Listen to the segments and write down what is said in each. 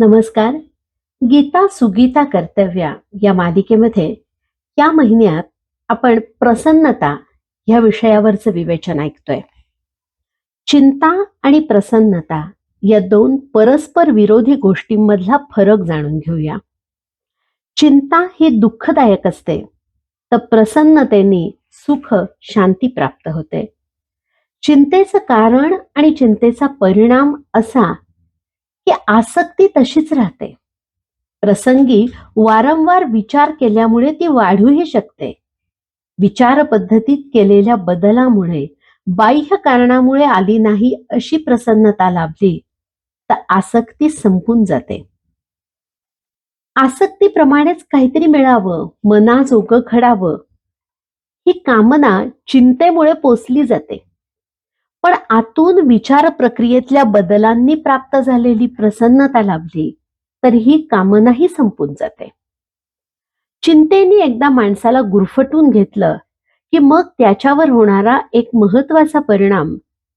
नमस्कार. गीता सुगीता कर्तव्या या मालिकेमध्ये या महिन्यात आपण प्रसन्नता या विषयावरचं विवेचन ऐकतोय. चिंता आणि प्रसन्नता या दोन परस्पर विरोधी गोष्टींमधला फरक जाणून घेऊया. चिंता ही दुःखदायक असते तर प्रसन्नतेने सुख शांती प्राप्त होते. चिंतेचं कारण आणि चिंतेचा परिणाम असा की आसक्ती तशीच राहते. प्रसंगी वारंवार विचार केल्यामुळे ती वाढूही शकते. विचार पद्धतीत केलेल्या बदलामुळे बाह्य कारणामुळे आली नाही अशी प्रसन्नता लाभली तर आसक्ती संपून जाते. आसक्तीप्रमाणेच काहीतरी मिळावं मनाजोगं घडावं ही कामना चिंतेमुळे पोचली जाते. पण आतून विचार प्रक्रियेतल्या बदलांनी प्राप्त झालेली प्रसन्नता लाभली तर ही कामनाही संपून जाते. चिंतेने एकदा माणसाला गुरफटून घेतलं की मग त्याच्यावर होणारा एक महत्त्वाचा परिणाम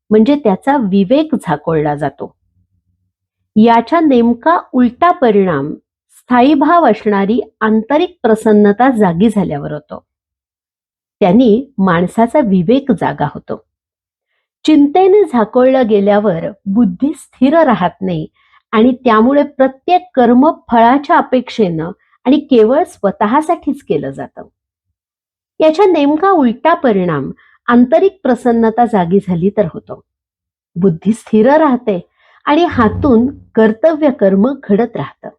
म्हणजे त्याचा विवेक झाकोळला जातो. याच्या नेमका उलटा परिणाम स्थायीभाव असणारी आंतरिक प्रसन्नता जागी झाल्यावर होतो. त्यांनी माणसाचा विवेक जागा होतो. चिंतेने झाकोळलं गेल्यावर बुद्धी स्थिर राहत नाही आणि त्यामुळे प्रत्येक कर्म फळाच्या अपेक्षेनं आणि केवळ स्वतःसाठीच केलं जातं. याच्या नेमका उलटा परिणाम आंतरिक प्रसन्नता जागी झाली तर होतो. बुद्धी स्थिर राहते आणि हातून कर्तव्य कर्म घडत राहतं.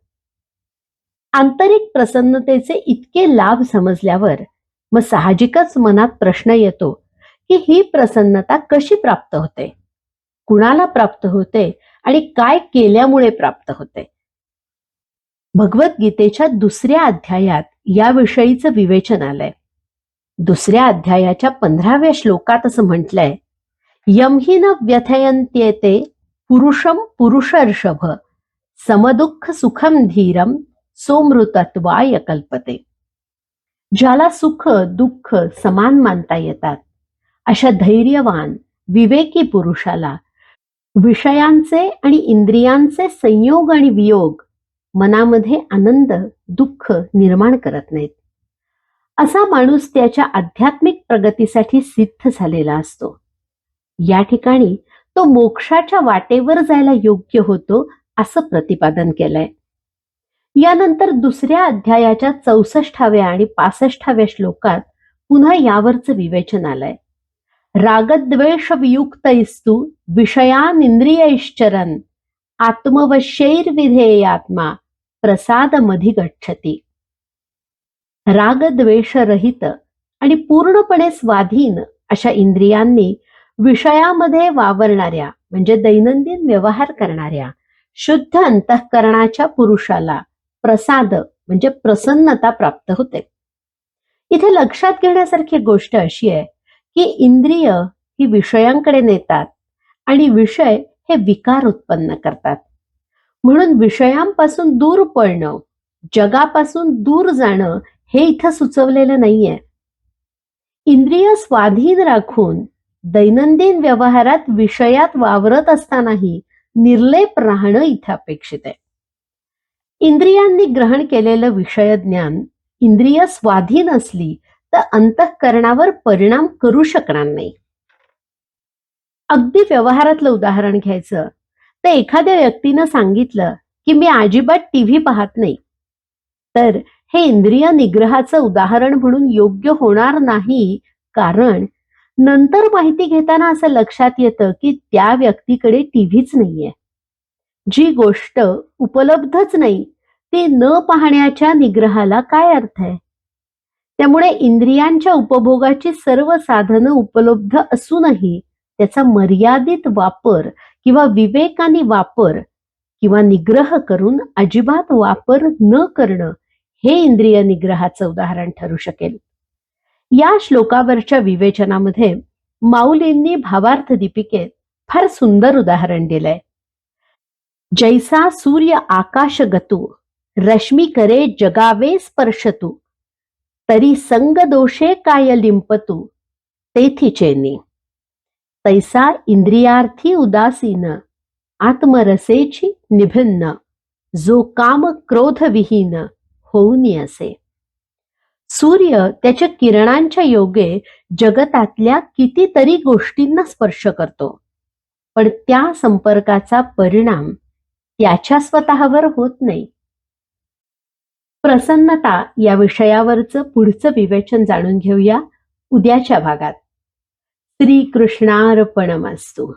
आंतरिक प्रसन्नतेचे इतके लाभ समजल्यावर मग साहजिकच मनात प्रश्न येतो की ही प्रसन्नता कशी प्राप्त होते? कुणाला प्राप्त होते आणि काय केल्यामुळे प्राप्त होते? भगवद्गीतेच्या दुसऱ्या अध्यायात याविषयीचं विवेचन आलंय. दुसऱ्या अध्यायाच्या पंधराव्या श्लोकात असं म्हटलंय यमही न व्यथयंत्येते पुरुषम पुरुषर्षभ समदुःख सुखम धीरम सोमृतत्वाय कल्पते. ज्याला सुख दुःख समान मानता येतात अशा धैर्यवान विवेकी पुरुषाला विषयांचे आणि इंद्रियांचे संयोग आणि वियोग मनामध्ये आनंद दुःख निर्माण करत नाहीत. असा माणूस त्याच्या आध्यात्मिक प्रगतीसाठी सिद्ध झालेला असतो. या ठिकाणी तो मोक्षाच्या वाटेवर जायला योग्य होतो असं प्रतिपादन केलंय. यानंतर दुसऱ्या अध्यायाच्या चौसष्टाव्या आणि पासष्टाव्या श्लोकात पुन्हा यावरचं विवेचन आलंय. रागद्वेष वियुक्तैस्तु आत्मवश्यैर्विधेयात्मा प्रसाद गच्छती रागद्वेषरहित आणि पूर्णपणे स्वाधीन अशा इंद्रियांनी विषयामध्ये वावरणाऱ्या म्हणजे दैनंदिन व्यवहार करणाऱ्या शुद्ध अंतःकरणाच्या पुरुषाला प्रसाद म्हणजे प्रसन्नता प्राप्त होते. इथे लक्षात घेण्यासारखी गोष्ट अशी आहे की इंद्रिय ही विषयांकडे नेतात आणि विषय हे विकार उत्पन्न करतात. म्हणून विषयांपासून दूर पळणं जगापासून दूर जाणं हे इथं सुचवलेलं नाहीये. इंद्रिय स्वाधीन राखून दैनंदिन व्यवहारात विषयात वावरत असतानाही निर्लेप राहणं इथं अपेक्षित आहे. इंद्रियांनी ग्रहण केलेलं विषय ज्ञान इंद्रिय स्वाधीन असली तर अंतःकरणावर परिणाम करू शकणार नाही. अगदी व्यवहारातलं उदाहरण घ्यायचं. तर एखाद्या व्यक्तीनं सांगितलं की मी अजिबात टीव्ही पाहत नाही. तर हे इंद्रिय निग्रहाचं उदाहरण म्हणून योग्य होणार नाही कारण नंतर माहिती घेताना असं लक्षात येतं की त्या व्यक्तीकडे टीव्हीच नाहीये. जी गोष्ट उपलब्धच नाही ती न पाहण्याच्या निग्रहाला काय अर्थ आहे? त्यामुळे इंद्रियांच्या उपभोगाची सर्व साधनं उपलब्ध असूनही त्याचा मर्यादित वापर किंवा विवेकाने वापर किंवा निग्रह करून अजिबात वापर न करणं हे इंद्रिय निग्रहाचं उदाहरण ठरू शकेल. या श्लोकावरच्या विवेचनामध्ये माऊलींनी भावार्थ दीपिकेत फार सुंदर उदाहरण दिलंय. जैसा सूर्य आकाश गतू रश्मी करे जगावे स्पर्शतू तरी संग दोषे काय लिंपतू? तेथी चेनी. तैसा इंद्रियार्थी उदासीन आत्मरसेची निभिन्न जो काम क्रोध विहीन असे सूर्य त्याच्या किरणांच्या योगे जगतातल्या कितीतरी गोष्टींना स्पर्श करतो पण त्या संपर्काचा परिणाम त्याच्या स्वतःवर होत नाही. प्रसन्नता या विषयावरचं पुढचं विवेचन जाणून घेऊया उद्याच्या भागात. श्रीकृष्णार्पणमस्तू.